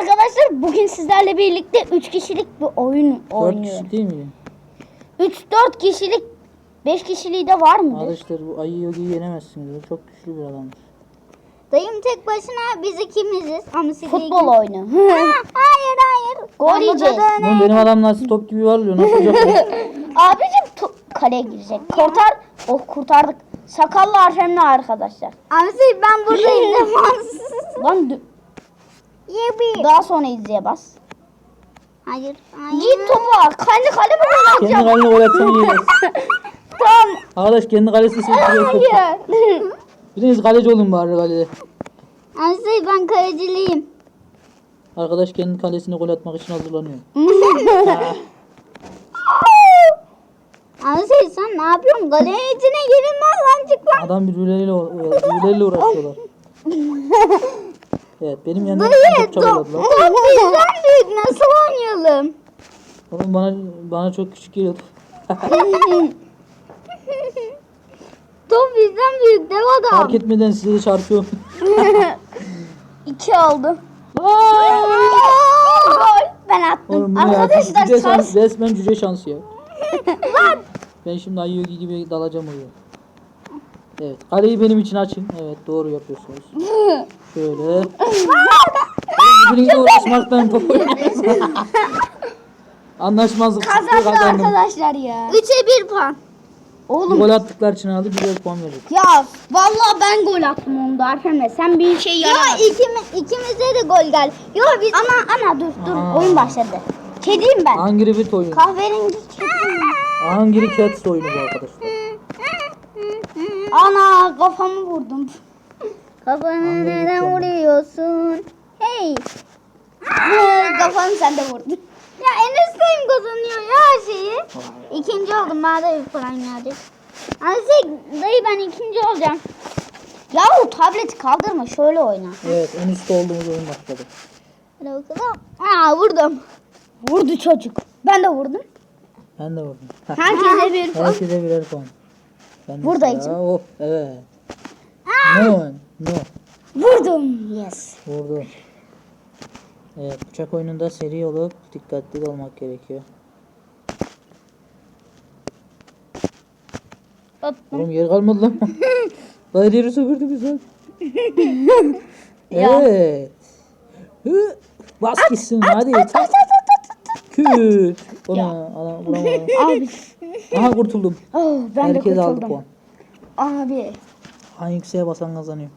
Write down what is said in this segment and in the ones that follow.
Arkadaşlar bugün sizlerle birlikte 3 kişilik bir oyun oynuyoruz. kişi değil mi? 3-4 kişilik 5 kişiliği de var mıdır? Arkadaşlar bu ayı yogiyi yenemezsiniz. O çok güçlü bir adamdır. Dayım tek başına biz ikimiziz. Ama siz Futbol iki- oyunu. Ha, hayır hayır. Gol yiyeceğiz. Lan benim adam nasıl top gibi varlıyor. Nasıl olacak? bu? Abicim to- kaleye girecek. Kurtar. Oh kurtardık. Sakallı Arfem'le arkadaşlar. Amsi ben buradayım defans. Lan Yebi. daha sonra izleye bas. Hayır. Hayır. Git topu al. Kendi kale mi kendi kullanacağım? kalene gol atsan iyi. Tamam. Arkadaş kendi kalesini seçiyor. Hayır. Biriniz kaleci olun bari kalede. Amsi ben kaleciliyim. Arkadaş kendi kalesine gol atmak için hazırlanıyor. Amsi sen ne yapıyorsun? Kalenin içine girilmez lan çık lan. Adam birbirleriyle, birbirleriyle uğraşıyorlar. Evet benim yanımda çok çabaladılar. bizden büyük nasıl oynayalım? Oğlum bana bana çok küçük geliyordu. top bizden büyük dev adam. Fark etmeden size de çarpıyor. 2 oldu. Gol. Ben attım. Oğlum bu ne ya? Arkadaşlar Cüce şans. resmen cüce şansı ya. ben şimdi ayı gibi dalacağım oraya. Evet. Kaleyi benim için açın. Evet doğru yapıyorsunuz. Şöyle. Birbirinizle uğraşmaktan top oynuyorsunuz. Anlaşmazlık Kazandı kazandım. arkadaşlar ya. Üçe bir puan. Oğlum Gol attıklar için aldı birer puan verecek. ya vallahi ben gol attım onda Arfem'le. Sen bir şey Ya yaramadın. ikimiz, ikimize de gol geldi. Yo biz Ana ana dur dur Aa. oyun başladı. Kediyim ben. Angry Bird oyunu. Kahverengi kediyim. Angry Cats oyunu bu arkadaşlar. Ana kafamı vurdum. Kafanı Anladım, neden vuruyorsun? Hey. Kafamı sen de vurdun. Ya Enes dayım kazanıyor ya her şeyi. İkinci oldum bana da bir puan gelecek. Azıcık dayı ben ikinci olacağım. Yahu tableti kaldırma şöyle oyna. Evet en üstte olduğumuz oyun başladı. Hadi bakalım. Aa vurdum. Vurdu çocuk. Ben de vurdum. Ben de vurdum. Herkese bir Herkese birer puan. Ben sıra. Hop evet. No. No. vurdum. Yes. Vurdu. Evet bıçak oyununda seri olup dikkatli olmak gerekiyor. Hop. Oğlum yer kalmadı lan. Daha yeri sömürdü. Ya. evet. Hı. Bas gitsin hadi. Küt. Ona vuramadım. Abi. Aha kurtuldum. Oh, ben Herkes de aldı kurtuldum. puan. Abi. Hangisiye basan kazanıyor.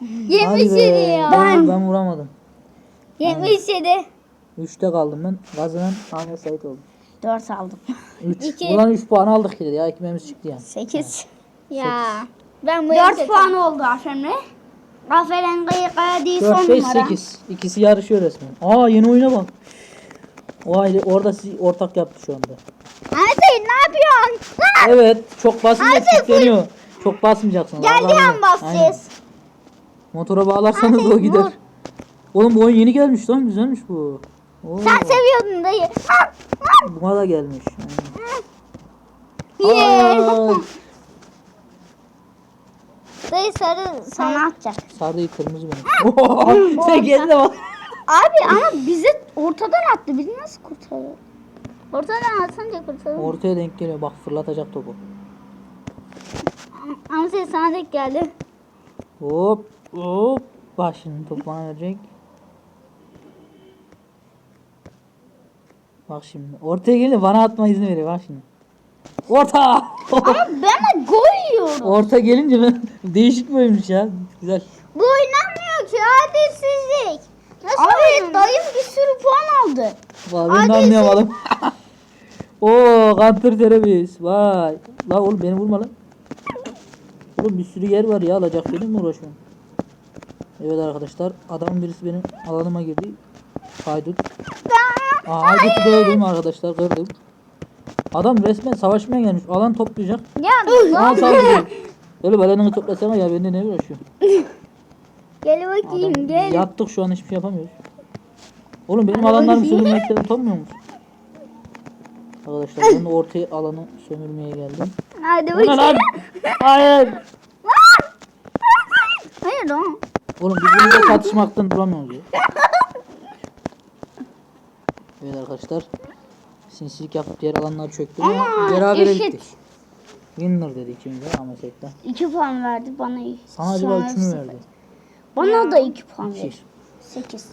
Hadi 77 be. ya. Ben, ben vuramadım. 77. Üçte kaldım ben. Kazanan Ahmet Sait oldu. 4 aldım. 3. İki. Ulan 3 puan aldık ya. Ekmeğimiz çıktı yani. 8. Ya. Ben bu 4 yarışı- puan oldu Arfem'le. Aferin kıyıkaya değil 4, son 5, numara. 8. İkisi yarışıyor resmen. Aa yeni oyuna bak. O aile orada sizi ortak yaptı şu anda. Ahmet ne yapıyorsun? Lan! Evet çok basınca kilitleniyor. Çok basmayacaksınız. Geldiği an basacağız. Motora bağlarsanız Hadi, o gider. vur. Oğlum bu oyun yeni gelmiş lan güzelmiş bu. Oo, Sen seviyordun dayı. Lan! Lan! buna da gelmiş. Aynen. Aa, Dayı sarı sarı. Sana atacak. sarı değil kırmızı benim. Sen kendine bak. Abi ama bizi ortadan attı. Bizi nasıl kurtarır? Ortadan atınca kurtarır. Ortaya denk geliyor bak fırlatacak topu. Ama sen sana denk geldi. Hop hop. Bak şimdi top bana verecek. Bak şimdi. Ortaya gelince bana atma izni veriyor bak şimdi. Orta. Ama ben de gol yiyorum. Orta gelince ben değişik oyunmuş ya. Güzel. Bu oynanmıyor ki adilsizlik. Nasıl Abi dayım bir sürü puan aldı. Vay ben de anlayamadım. Oo counter terapist. Vay. La oğlum beni vurma lan. Oğlum bir sürü yer var ya alacak benim mi uğraşıyorum? Evet arkadaşlar adamın birisi benim alanıma girdi. Haydut. Aa, Haydut'u dövdüm arkadaşlar kırdım. Adam resmen savaşmaya gelmiş. Alan toplayacak. Ya Aa saldırıyor. Öyle balanını toplasana ya bende ne uğraşıyor? gel bakayım Adam, gel. Yattık şu an hiçbir şey yapamıyoruz. Oğlum benim alanlarımı sömürmekten utanmıyor musun? Arkadaşlar ben ortaya alanı sömürmeye geldim. Hadi ne lan? bakayım. Hayır. Hayır lan. Oğlum birbirimizle tartışmaktan duramıyoruz ya. Evet arkadaşlar. Sinsilik yapıp diğer alanlar çöktü ama Ama berabere eşit. bittik. Winner dedi ikimiz de Ahmet Ekten. 2 puan verdi bana. Sana acaba Sonra üçünü sıfır. verdi. Bana da 2 puan İki. verdi. 8.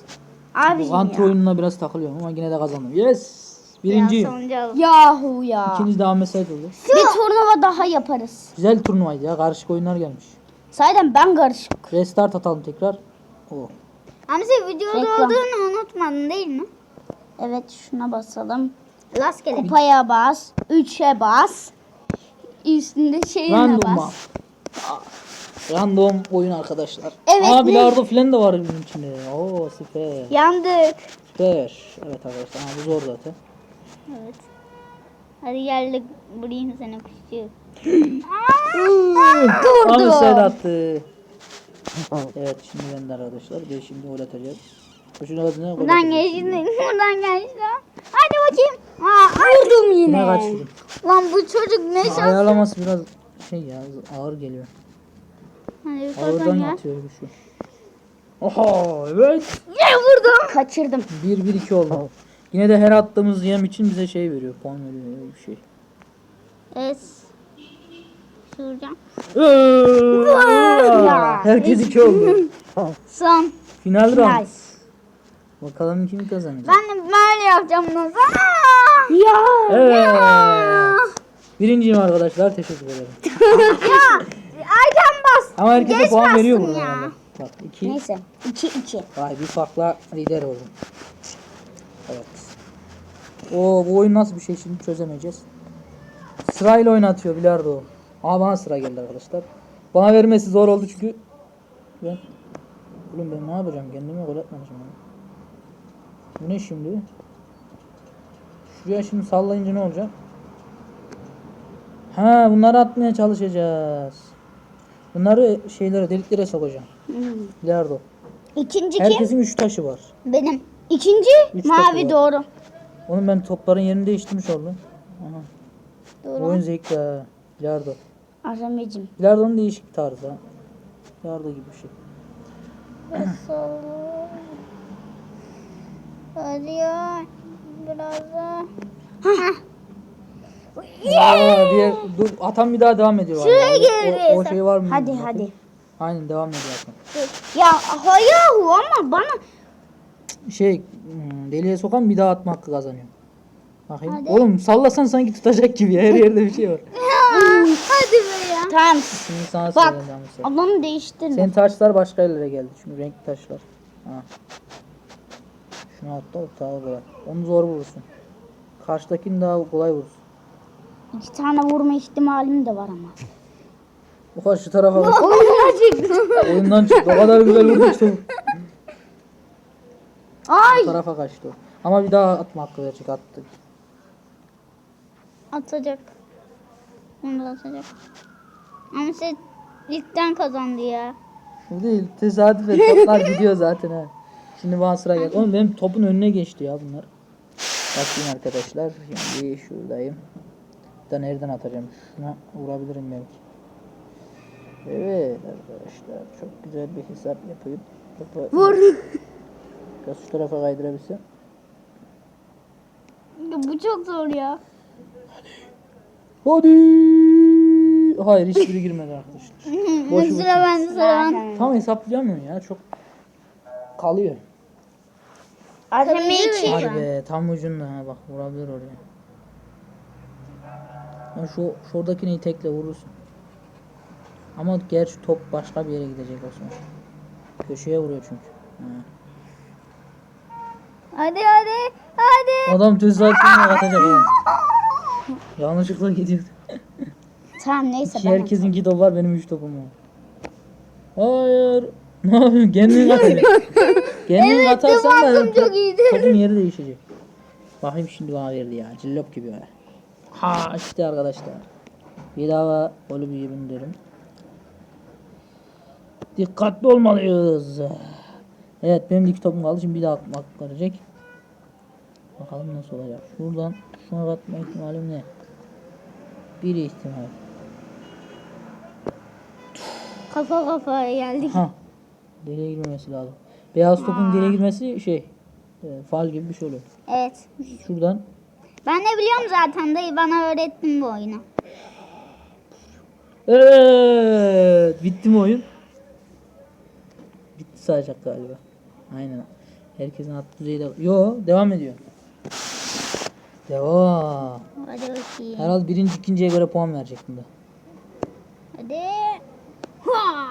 Abi ya. oyununa biraz takılıyorum ama yine de kazandım. Yes! Oldum. Yahu ya. İkiniz de Ahmet Sait oldu. Bir turnuva daha yaparız. Güzel turnuvaydı ya. Karışık oyunlar gelmiş. Sayeden ben karışık. Restart atalım tekrar. Oo. Ama sen videoda Reklam. olduğunu unutmadın değil mi? Evet şuna basalım. Rastgele. Kupaya bas. 3'e bas. Üstünde şeyine Random bas. map. Random oyun arkadaşlar. Evet, Aa bilardo falan da var bunun içinde. Oo süper. Yandık. Süper. Evet arkadaşlar. Ama bu zor zaten. Evet. Hadi gel de vurayım sana kuşu. Ahmet Sait attı. evet şimdi ben de arkadaşlar. Bir şimdi gol atacağız. Buradan geçti. Buradan geçti. Hadi bakayım. Aa, Vurdum Yine yine. kaçırdım. lan bu çocuk ne şans. Ayarlaması biraz şey ya ağır geliyor. Hadi bir Ağırdan ya. atıyor bir şey. Oha evet. Ne vurdum? Kaçırdım. 1-1-2 oldu. Yine de her attığımız yem için bize şey veriyor. Puan veriyor öyle bir şey. Evet. Soracağım. Herkes 2 oldu. Son. Final round. Nice. Bakalım kim kazanacak. Ben de böyle yapacağım. Aa! Ya. Evet. Birinciyim arkadaşlar. Teşekkür ederim. ya erken bas. Ama herkese Geç puan veriyor burada. ya. herhalde. Bak 2. Neyse. 2 2. Vay bir farkla lider oldum. Evet. Oo bu oyun nasıl bir şey şimdi çözemeyeceğiz. Sırayla oynatıyor bilardo. Ama bana sıra geldi arkadaşlar. Bana vermesi zor oldu çünkü ben Oğlum ben ne yapacağım? Kendime gol atmamışım. ya. Bu ne şimdi? Şuraya şimdi sallayınca ne olacak? Ha bunları atmaya çalışacağız. Bunları şeylere deliklere sokacağım. Bilardo. İkinci kim? Herkesin üç taşı var. Benim. İkinci Üç mavi doğru. Onun ben topların yerini değiştirmiş oldum. Aha. Doğru. Oyun zevkli ha. Bilardo. Aramecim. Bilardo'nun değişik tarzı ha. Bilardo gibi bir şey. Hadi ya. Biraz da. Aa, diğer, dur, atan bir daha devam ediyor. Şuraya gel O, o şey var mı? Hadi bilmiyorum. hadi. Aynen devam ediyor atan. Ya hayahu ama bana Şey hmm, deliğe sokan bir daha atma hakkı kazanıyor. Bakayım. Hadi. Oğlum sallasan sanki tutacak gibi ya. Her yerde bir şey var. Hadi be ya. tamam. Şimdi sana Bak söyleyeyim devam et. alanı değiştirme. Senin taşlar başka yerlere geldi. Çünkü renkli taşlar. Ha. Şunu atla ortağı koy. Onu zor vurursun. Karşıdakini daha kolay vurursun. İki tane vurma ihtimalim de var ama. O kadar şu tarafa bak. Oyundan çıktı. O kadar güzel vurdu ki. Ay. O tarafa kaçtı o. Ama bir daha atma hakkı verecek attı. Atacak. Onu da atacak. Ama sen ilkten kazandı ya. Değil. Tesadüfen toplar gidiyor zaten ha. Şimdi bana sıra geldi. Oğlum benim topun önüne geçti ya bunlar. Bakayım arkadaşlar. Şimdi şuradayım. Da nereden atacağım? Şuna vurabilirim belki. Evet arkadaşlar. Çok güzel bir hesap yapayım. Topu Vur. Biraz şu tarafa kaydırabilsem. Bu çok zor ya. Hadi. Hayır hiçbiri girmedi arkadaşlar. Boşu sıra bende sıra bende. Tam hesaplayamıyorum ya çok kalıyor. Arame iki. Hadi be tam ucunda ha bak vurabilir oraya. Ya şu şuradakini tekle vurursun. Ama gerçi top başka bir yere gidecek o zaman. Köşeye vuruyor çünkü. Ha. Hadi hadi. Hadi. Adam tesadüfen atacak ha. Yanlışlıkla gidiyor. Tamam neyse İki herkesin iki top var benim üç topum var. Hayır. Ne yapıyorsun? Kendin atacaksın. Kendin atarsan da top- çok iyiydi. topun yeri değişecek. Bakayım şimdi bana verdi ya. Cillop gibi öyle. Ha işte arkadaşlar. Bir daha golü bir yemin ederim. Dikkatli olmalıyız. Evet benim de iki topum kaldı. Şimdi bir daha atmak verecek. Bakalım nasıl olacak. Şuradan şuna atma ihtimalim ne? Bir ihtimal. Kafa kafaya geldik. Ha. Deliğe girmemesi lazım. Beyaz topun deliğe girmesi şey e, fal gibi bir şey oluyor. Evet. Şuradan Ben de biliyorum zaten dayı bana öğrettin bu oyunu. Evet. Bitti mi oyun? Bitti sayacak galiba. Aynen. Herkesin at düzeyi de... Yo devam ediyor. Devam. Hadi bakayım. Herhalde birinci ikinciye göre puan verecek bunda. Hadi. Hua!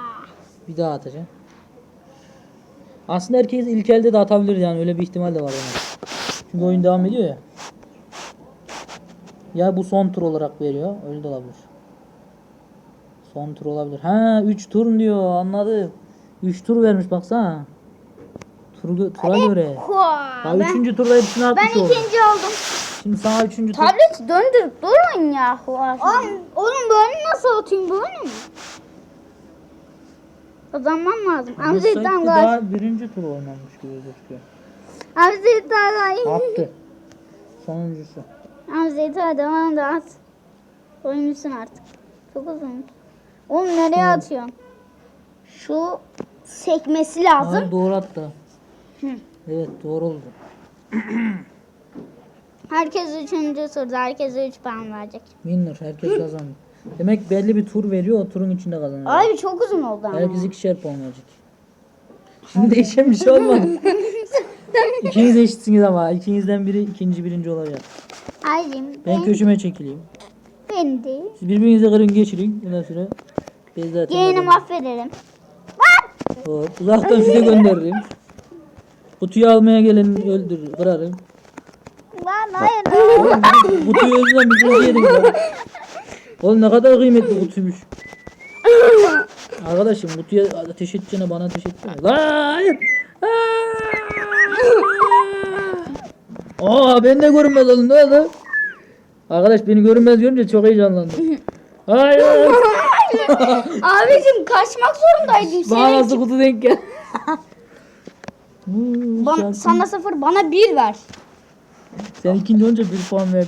Bir daha atacağım. Aslında herkes ilk elde de atabilir yani öyle bir ihtimal de var yani. Çünkü oyun devam ediyor ya. Ya bu son tur olarak veriyor. Öyle de olabilir. Son tur olabilir. Ha 3 tur diyor anladım. 3 tur vermiş baksana. Tur, tura göre. Hua! Ya Ben, 3. turda hepsini ben atmış oldu. ikinci oldum. Şimdi sana 3. tur. Tableti döndürüp durun ya. Oğlum, oğlum böyle nasıl atayım böyle mi? Kazanmam lazım. Amzitten saatte gol. daha birinci tur oynanmış gibi gözüküyor. Amzitten gol. Attı. Sonuncusu. Amzitten hadi bana da at. Koymuşsun artık. Çok uzun. Oğlum nereye atıyorsun? Şu sekmesi lazım. Aa, doğru attı. Evet doğru oldu. Herkes üçüncü turda. Herkese üç puan verecek. Winner herkes kazandı. Demek belli bir tur veriyor o turun içinde kazanıyor. Abi çok uzun oldu ama. Herkes ikişer puan verecek. Şimdi değişen bir şey olmadı. İkiniz eşitsiniz ama ikinizden biri ikinci birinci olacak. Aycım Ben ben, köşeme çekileyim. ben de. Siz birbirinize kırın geçirin. Ondan sonra biz zaten Yeğeni mahvederim. Hop, uzaktan füze gönderirim. Kutuyu almaya geleni öldürür, kırarım. Lan hayır. Kutuyu kutu yedim ya. Oğlum ne kadar kıymetli kutuymuş. Arkadaşım kutuya ateş edeceğine bana ateş. Lan hayır. Aa ben de görünmez oldum ne oldu? Arkadaş beni görünmez görünce çok heyecanlandım. Hayır. Abicim kaçmak zorundaydım. Bana nasıl kutu denk gel. Bana, sana sıfır bana bir ver. Sen ikinci olunca bir puan verdi.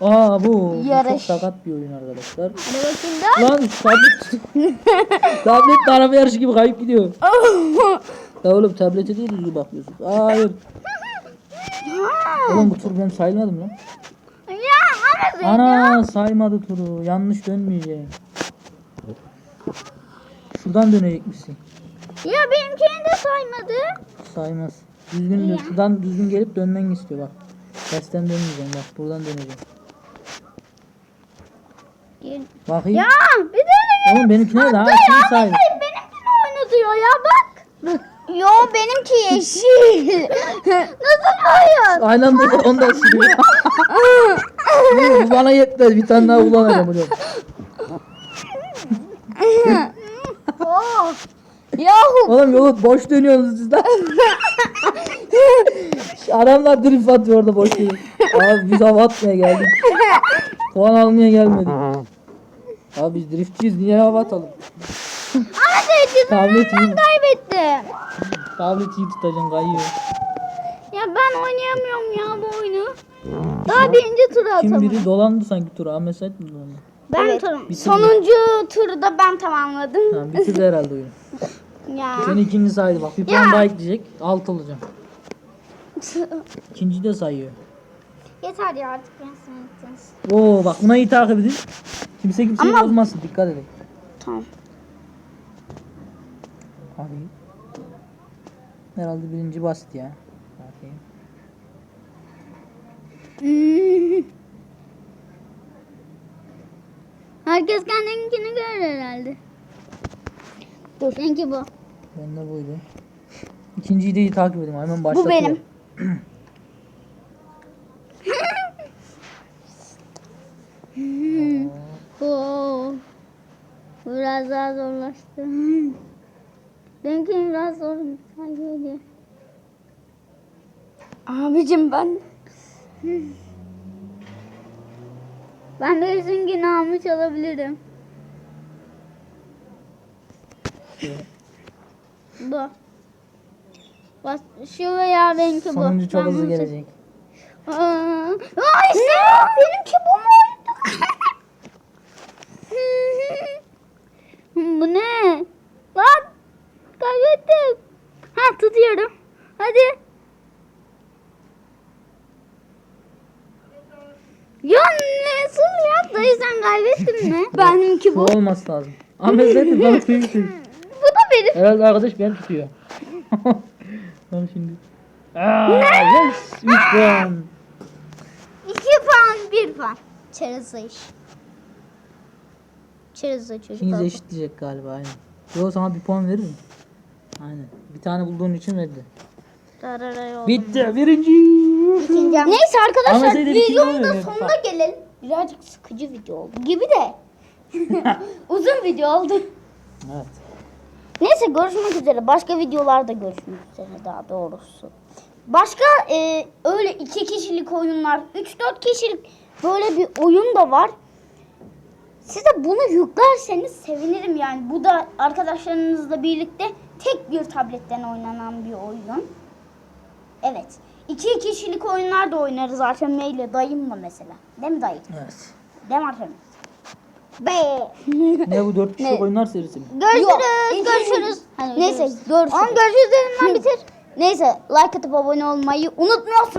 Aa bu, bu çok sakat bir oyun arkadaşlar. Hadi bakayım da. Lan tablet tablet de araba yarışı gibi kayıp gidiyor. ya oğlum tablete değil düzgün bakıyorsun. Hayır. Oğlum bu tur benim sayılmadı mı lan? Ya ama Ana saymadı turu. Yanlış dönmeyecek. Şuradan dönecekmişsin. Ya benimkini de saymadı. Saymaz. Düzgün dön. Şuradan düzgün gelip dönmen istiyor bak. Tersten dönmeyeceğim bak. Buradan döneceğim. Bakayım. Ya bir tane Oğlum benimki nerede ha? Kim saydı? benimkini oynatıyor ya bak. Yo benimki yeşil. Nasıl hayır? Aynı anda ondan sürüyor. bu bana yetmez. Bir tane daha kullanacağım hocam. Oh. Yahu Oğlum yolu boş dönüyorsunuz siz lan. Adamlar drift atıyor orada boş dönüyor. Abi biz hava atmaya geldik. Puan almaya gelmedik. Abi biz driftçiyiz. Niye hava atalım? Seçim Tablet iyi. kaybettim. Tablet iyi tutacaksın kayıyor. Ya ben oynayamıyorum ya bu oyunu. Daha birinci tura Kim atamadım. biri dolandı sanki tura. Ahmet Sait mi dolandı? Ben Evet. turum. Bitirdi. sonuncu turu da ben tamamladım. Ha, bitirdi herhalde oyunu. Ya. Seni ikinci saydı bak. Bir puan daha ekleyecek. Alt olacağım. İkinci de sayıyor. Yeter ya artık ben sana gideceğiz. Oo bak buna iyi takip edin. Kimse kimseyi bozmasın. Dikkat edin. Tamam. Hadi. Herhalde birinci basit ya. Bakayım. Herkes kendininkini görür herhalde. Dur. Seninki bu. Ben de buydu. İkinciyi de iyi takip edin. Hemen başlatıyorum. benim. Oo. Biraz daha zorlaştı. Benimki biraz zor ediyor. Abicim ben Ben de yüzün günahımı çalabilirim. Bu. Bas, şu veya benimki bu. Sonuncu çok Ben hızlı gelecek. Aa, aa işte benimki bu mu? Bu ne? Lan kaybettim. Ha tutuyorum. Hadi. Ya nasıl ya? Dayı sen kaybettin mi? Benimki Şu bu. olması lazım. Ahmet zaten bana büyüksün. Bu da benim. Evet arkadaş beni tutuyor. Bak şimdi. Aa, yes. 3 puan. 2 puan 1 puan. Çerez iş. Çerez çocuk. İkiniz eşitleyecek galiba aynen. Yo sana bir puan veririm. Aynen. Bir tane bulduğun için verdi. Bitti birinci. Neyse Ama arkadaşlar de şey videonun da sonuna gelelim. Birazcık sıkıcı video oldu gibi de. Uzun video oldu. Evet. Neyse görüşmek üzere. Başka videolarda görüşmek üzere daha doğrusu. Başka e, öyle iki kişilik oyunlar, 3-4 kişilik böyle bir oyun da var. Siz de bunu yüklerseniz sevinirim yani. Bu da arkadaşlarınızla birlikte tek bir tabletten oynanan bir oyun. Evet. İki kişilik oyunlar da oynarız Artem ile dayımla mesela. Değil mi dayı? Evet. Değil mi Artem? Be. Ne bu 4 kişilik oyunlar serisi mi? Görüşürüz. Yok. Görüşürüz. Neyse görüşürüz. Oğlum görüşürüz dedim lan bitir. Neyse like atıp abone olmayı unutmuyorsunuz.